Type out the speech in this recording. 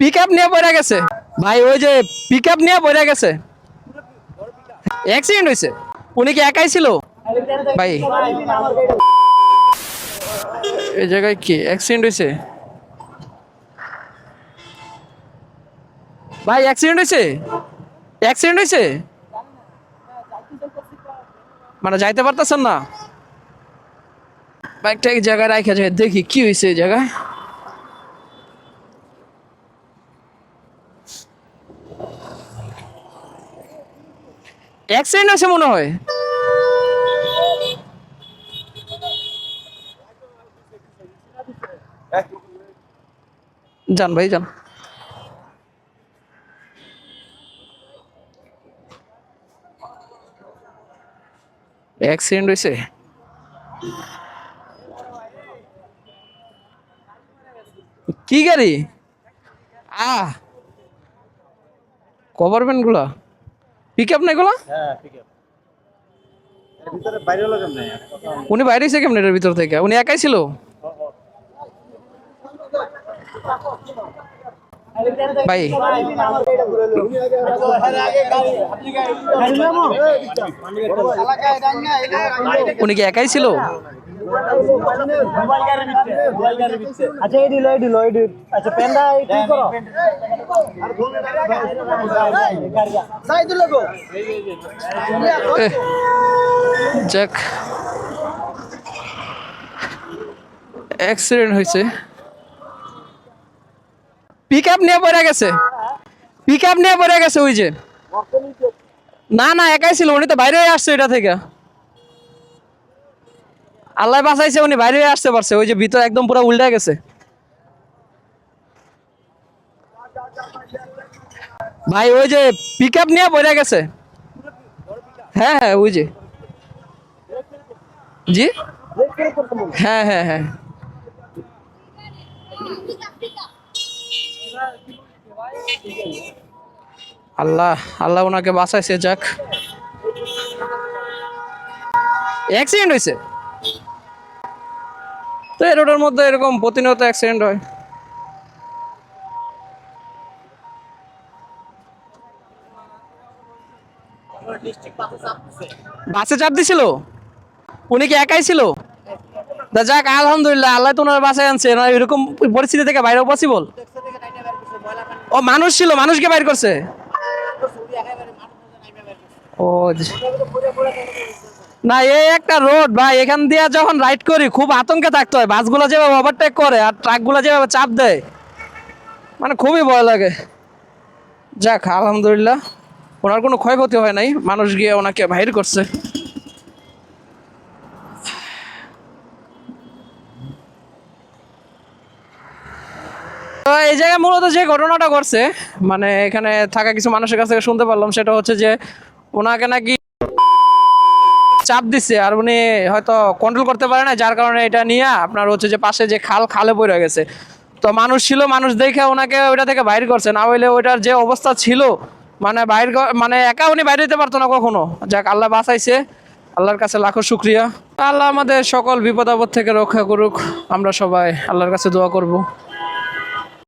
Pick up নিয়ে পড়ে গেছে। ভাই, ওই যে পিক আপ নিয়ে পড়ে গেছে। অ্যাক্সিডেন্ট হয়েছে উনি কি একাই ছিল? ভাই। এই জায়গায় কি? অ্যাক্সিডেন্ট হয়েছে ভাই অ্যাক্সিডেন্ট হয়েছে অ্যাক্সিডেন্ট হয়েছে মানে যাইতে পারতেছেন না? বাইকটা এক জায়গায় রাখা যায়, দেখি কি হয়েছে এই জায়গায়। অ্যাক্সিডেন্ট হয়েছে মনে হয়। যান ভাই যান। অ্যাক্সিডেন্ট হয়েছে কি গাড়ি? আ কভারম্যানগুলা পিক আপ না এগুলা উনি বাইরে এসে কেমন এটার ভিতর থেকে? উনি একাই ছিল? ভাই। উনি কি একাই ছিল? আচ্ছা এই দিল এই দিল এই দিল। আচ্ছা পেনটা কি করো? যাক। অ্যাক্সিডেন্ট হয়েছে পিক আপ নিয়ে পড়ে গেছে। পিক আপ নিয়ে পড়ে গেছে ওই যে। না না, একাই ছিল, উনি তো বাইরে আসছে এটা থেকে। আল্লাহ বাঁচাইছে, উনি বাইরে আসতে পারছে। ওই যে ভিতর একদম পুরো উল্টে গেছে। ভাই, ওই যে পিক আপ নিয়ে পড়ে গেছে। হ্যাঁ হ্যাঁ ওই যে। জি? হ্যাঁ হ্যাঁ হ্যাঁ। আল্লাহ আল্লাহ ওনাকে বাঁচাইছে, যাক। অ্যাক্সিডেন্ট হয়েছে তো এই রোডের মধ্যে এরকম প্রতিনিয়ত অ্যাক্সিডেন্ট হয়। বাসে চাপ দিছিল? উনি কি একাই ছিল? যাক আলহামদুলিল্লাহ আল্লাহ তো ওনার বাসায় আনছে। না এরকম পরিস্থিতি থেকে বাইরে পসিবল ও মানুষ ছিল মানুষকে বাইর করছে? ও না এই একটা রোড ভাই এখান দিয়ে যখন রাইড করি খুব আতঙ্কে থাকতে হয়। বাসগুলো যেভাবে ওভারটেক করে আর ট্রাকগুলো যেভাবে চাপ দেয় মানে খুবই ভয় লাগে। যাক আলহামদুলিল্লাহ। ওনার কোনো ক্ষয়ক্ষতি হয় নাই, মানুষ গিয়ে ওনাকে বাহির করছে। তো এই জায়গায় মূলত যে ঘটনাটা ঘটছে মানে এখানে থাকা কিছু মানুষের কাছ থেকে শুনতে পারলাম, সেটা হচ্ছে যে ওনাকে নাকি চাপ দিচ্ছে আর উনি হয়তো কন্ট্রোল করতে পারে না যার কারণে এটা নিয়ে আপনার হচ্ছে যে পাশে যে খাল, খালে পড়ে গেছে। তো মানুষ ছিল, মানুষ দেখে ওনাকে ওইটা থেকে বাইর করছে, না হইলে ওইটার যে অবস্থা ছিল মানে বাইর মানে একা উনি বাইরে যেতে পারতো না কখনো। যাক, আল্লাহ বাঁচাইছে। আল্লাহর কাছে লাখো শুক্রিয়া। আল্লাহ আমাদের সকল বিপদ আপদ থেকে রক্ষা করুক। আমরা সবাই আল্লাহর কাছে দোয়া করব।